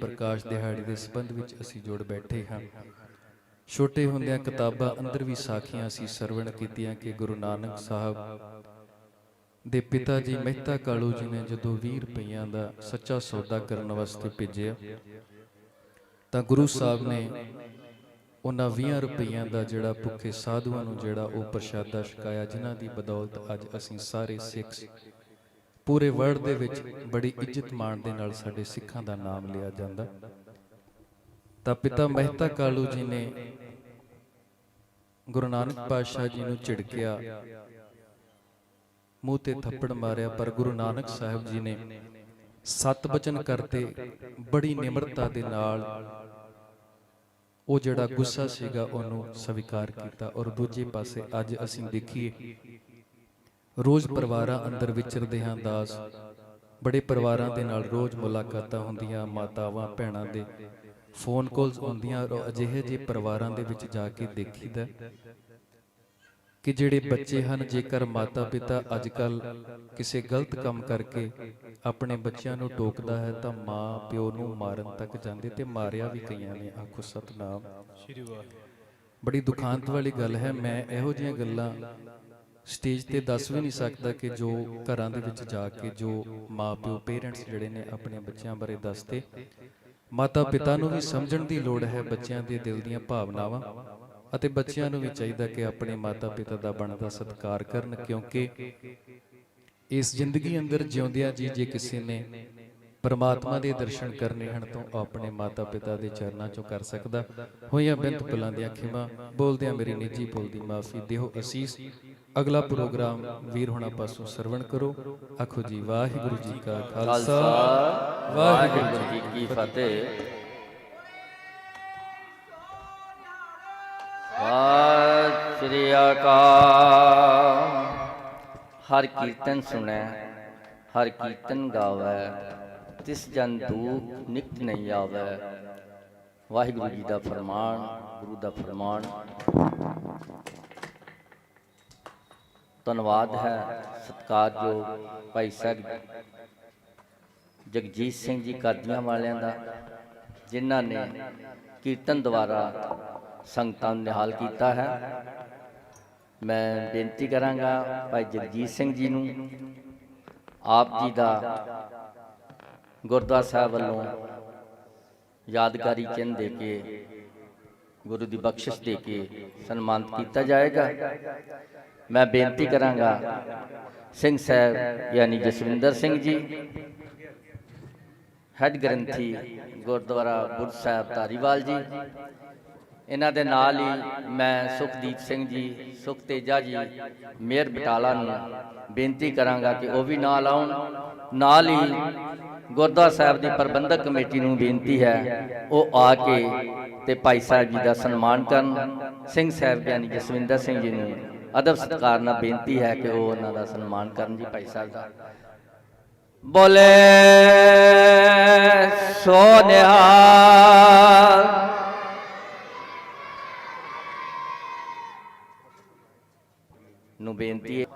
ਪ੍ਰਕਾਸ਼ ਦਿਹਾੜੇ ਦੇ ਸੰਬੰਧ ਵਿੱਚ ਅਸੀਂ ਜੁੜ ਬੈਠੇ ਹਾਂ। ਛੋਟੇ ਹੁੰਦਿਆਂ ਕਿਤਾਬਾਂ ਅੰਦਰ ਵੀ ਸਾਖੀਆਂ ਅਸੀਂ ਸਰਵਣ ਕੀਤੀਆਂ ਕਿ ਗੁਰੂ ਨਾਨਕ ਸਾਹਿਬ ਦੇ ਪਿਤਾ ਜੀ ਮਹਿਤਾ ਕਾਲੂ ਜੀ ਨੇ ਜਦੋਂ 20 ਰੁਪਈਆਂ ਦਾ ਸੱਚਾ ਸੌਦਾ ਕਰਨ ਵਾਸਤੇ ਭੇਜਿਆ, ਤਾਂ ਗੁਰੂ ਸਾਹਿਬ ਨੇ ਉਹਨਾਂ 20 ਰੁਪਈਆਂ ਦਾ ਜਿਹੜਾ ਭੁੱਖੇ ਸਾਧੂਆਂ ਨੂੰ ਜਿਹੜਾ ਉਹ ਪ੍ਰਸ਼ਾਦਾ ਛਕਾਇਆ, ਜਿਨ੍ਹਾਂ ਦੀ ਬਦੌਲਤ ਅੱਜ ਅਸੀਂ ਸਾਰੇ ਸਿੱਖ ਪੂਰੇ ਵਰਲਡ ਦੇ ਵਿੱਚ ਬੜੀ ਇੱਜ਼ਤ ਮਾਣ ਦੇ ਨਾਲ ਸਾਡੇ ਸਿੱਖਾਂ ਦਾ ਨਾਮ ਲਿਆ ਜਾਂਦਾ। ਤਾਂ ਪਿਤਾ ਮਹਿਤਾ ਕਾਲੂ ਜੀ ਨੇ ਗੁਰੂ ਨਾਨਕ ਪਾਤਸ਼ਾਹ ਜੀ ਨੂੰ ਝਿੜਕਿਆ, ਮੂੰਹ ਤੇ ਥੱਪੜ ਮਾਰਿਆ, ਪਰ ਗੁਰੂ ਨਾਨਕ ਸਾਹਿਬ ਜੀ ਨੇ ਸਤ ਬਚਨ ਕਰਤੇ, ਬੜੀ ਨਿਮਰਤਾ ਦੇ ਨਾਲ ਉਹ ਜਿਹੜਾ ਗੁੱਸਾ ਸੀਗਾ ਉਹਨੂੰ ਸਵੀਕਾਰ ਕੀਤਾ ਔਰ ਦੂਜੇ ਪਾਸੇ ਅੱਜ ਅਸੀਂ ਦੇਖੀਏ ਰੋਜ਼ ਪਰਿਵਾਰਾਂ ਅੰਦਰ ਵਿਚਰਦੇ ਹਾਂ ਦਾਸ। ਬੜੇ ਪਰਿਵਾਰਾਂ ਦੇ ਨਾਲ ਰੋਜ਼ ਮੁਲਾਕਾਤਾਂ ਹੁੰਦੀਆਂ ਮਾਤਾਵਾਂ ਭੈਣਾਂ ਦੇ ਫੋਨ ਕਾਲਸ ਹੁੰਦੀਆਂ ਅਜਿਹੇ ਜਿਹੇ ਪਰਿਵਾਰਾਂ ਦੇ ਵਿੱਚ ਜਾ ਕੇ ਦੇਖੀਦਾ ਕਿ ਜਿਹੜੇ ਬੱਚੇ ਹਨ ਜੇਕਰ ਮਾਤਾ ਪਿਤਾ ਅੱਜ ਕੱਲ ਕਿਸੇ ਗਲਤ ਕੰਮ ਕਰਕੇ ਆਪਣੇ ਬੱਚਿਆਂ ਨੂੰ ਟੋਕਦਾ ਹੈ ਤਾਂ ਮਾਂ ਪਿਓ ਨੂੰ ਮਾਰਨ ਤੱਕ ਜਾਂਦੇ ਤੇ ਮਾਰਿਆ ਵੀ ਕਈਆਂ ਨੇ। ਆਖੋ ਸਤਨਾਮ। ਸ਼੍ਰੀ ਵਾਹਿਗੁਰੂ। ਬੜੀ ਦੁਖਾਂਤ ਵਾਲੀ ਗੱਲ ਹੈ। ਮੈਂ ਇਹੋ ਜਿਹੀਆਂ ਗੱਲਾਂ ਸਟੇਜ ਤੇ ਦੱਸ ਵੀ ਨਹੀਂ ਸਕਦਾ ਕਿ ਜੋ ਘਰਾਂ ਦੇ ਵਿੱਚ ਜਾ ਕੇ ਜੋ ਮਾਪਿਓ ਪੇਰੈਂਟਸ ਜਿਹੜੇ ਨੇ ਆਪਣੇ ਬੱਚਿਆਂ ਬਾਰੇ ਦੱਸਦੇ। ਮਾਤਾ ਪਿਤਾ ਨੂੰ ਵੀ ਸਮਝਣ ਦੀ ਲੋੜ ਹੈ ਬੱਚਿਆਂ ਦੇ ਦਿਲ ਦੀਆਂ ਭਾਵਨਾਵਾਂ। ਅਤੇ ਬੱਚਿਆਂ ਨੂੰ ਵੀ ਚਾਹੀਦਾ ਕਿ ਆਪਣੇ ਮਾਤਾ ਪਿਤਾ ਦਾ ਬਣਦਾ ਸਤਿਕਾਰ ਕਰਨ ਕਿਉਂਕਿ ਇਸ ਜ਼ਿੰਦਗੀ ਅੰਦਰ ਜਿਉਂਦਿਆਂ ਜੀ ਜੇ ਕਿਸੇ ਨੇ ਪਰਮਾਤਮਾ ਦੇ ਦਰਸ਼ਨ ਕਰਨੇ ਹਨ ਤਾਂ ਆਪਣੇ ਮਾਤਾ ਪਿਤਾ ਦੇ ਚਰਨਾਂ ਚੋਂ ਕਰ ਸਕਦਾ। ਹੋਈਆਂ ਬੇਨਤ ਭੁੱਲਾਂ ਦੀਆਂ ਖਿਮਾ ਬੋਲਦਿਆਂ ਮੇਰੀ ਨਿੱਜੀ ਭੁੱਲ ਦੀ ਮਾਫੀ ਦਿਓ ਅਸੀਸ ਅਗਲਾ ਪ੍ਰੋਗਰਾਮ ਵੀਰ ਹੋਣਾ ਪਾਸੋਂ ਸਰਵਣ ਕਰੋ। ਆਖੋ ਜੀ ਵਾਹਿਗੁਰੂ ਜੀ ਕਾ ਖਾਲਸਾ। ਵਾਹਿਗੁਰੂ ਜੀ ਕੀ ਫਤਿਹ। ਸਤਿ ਸ੍ਰੀ ਅਕਾਲ। ਹਰ ਕੀਰਤਨ ਸੁਣੈ ਹਰ ਕੀਰਤਨ ਗਾਵੈ। ਤਿਸ ਜਨ ਦੂਖ ਨਿਕਟ ਨਹੀਂ ਆਵੈ। ਵਾਹਿਗੁਰੂ ਜੀ ਦਾ ਫਰਮਾਨ ਗੁਰੂ ਦਾ ਫਰਮਾਨ। ਧੰਨਵਾਦ ਹੈ ਸਤਿਕਾਰਯੋਗ ਭਾਈ ਸਾਹਿਬ ਜਗਜੀਤ ਸਿੰਘ ਜੀ ਕਾਦੀਆਂ ਵਾਲਿਆਂ ਦਾ, ਜਿਨ੍ਹਾਂ ਨੇ ਕੀਰਤਨ ਦੁਆਰਾ ਸੰਗਤਾਂ ਨੂੰ ਨਿਹਾਲ ਕੀਤਾ ਹੈ। ਮੈਂ ਬੇਨਤੀ ਕਰਾਂਗਾ ਭਾਈ ਜਗਜੀਤ ਸਿੰਘ ਜੀ ਨੂੰ, ਆਪ ਜੀ ਦਾ ਗੁਰਦੁਆਰਾ ਸਾਹਿਬ ਵੱਲੋਂ ਯਾਦਗਾਰੀ ਚਿੰਨ੍ਹ ਦੇ ਕੇ ਗੁਰੂ ਦੀ ਬਖਸ਼ਿਸ਼ ਦੇ ਕੇ ਸਨਮਾਨਿਤ ਕੀਤਾ ਜਾਏਗਾ। ਮੈਂ ਬੇਨਤੀ ਕਰਾਂਗਾ ਸਿੰਘ ਸਾਹਿਬ, ਯਾਨੀ ਜਸਵਿੰਦਰ ਸਿੰਘ ਜੀ, ਹੈਡ ਗ੍ਰੰਥੀ ਗੁਰਦੁਆਰਾ ਬੁੱਧ ਸਾਹਿਬ ਧਾਰੀਵਾਲ ਜੀ ਇਹਨਾਂ ਦੇ ਨਾਲ ਹੀ ਮੈਂ ਸੁਖਦੀਪ ਸਿੰਘ ਜੀ, ਸੁਖ ਤੇਜਾ ਜੀ, ਮੇਅਰ ਬਟਾਲਾ ਨੂੰ ਬੇਨਤੀ ਕਰਾਂਗਾ ਕਿ ਉਹ ਵੀ ਨਾਲ ਆਉਣ। ਨਾਲ ਹੀ ਗੁਰਦੁਆਰਾ ਸਾਹਿਬ ਦੀ ਪ੍ਰਬੰਧਕ ਕਮੇਟੀ ਨੂੰ ਬੇਨਤੀ ਹੈ, ਉਹ ਆ ਕੇ ਤੇ ਭਾਈ ਸਾਹਿਬ ਜੀ ਦਾ ਸਨਮਾਨ ਕਰਨ। ਸਿੰਘ ਸਾਹਿਬ ਯਾਨੀ ਜਸਵਿੰਦਰ ਸਿੰਘ ਜੀ ਨੂੰ ਅਦਬ ਸਤਿਕਾਰ ਨਾਲ ਬੇਨਤੀ ਹੈ ਕਿ ਉਹ ਉਹਨਾਂ ਦਾ ਸਨਮਾਨ ਕਰਨ ਜੀ ਭਾਈ ਸਾਹਿਬ ਦਾ। ਬੋਲੇ ਸੋਨਿਆ no BNT.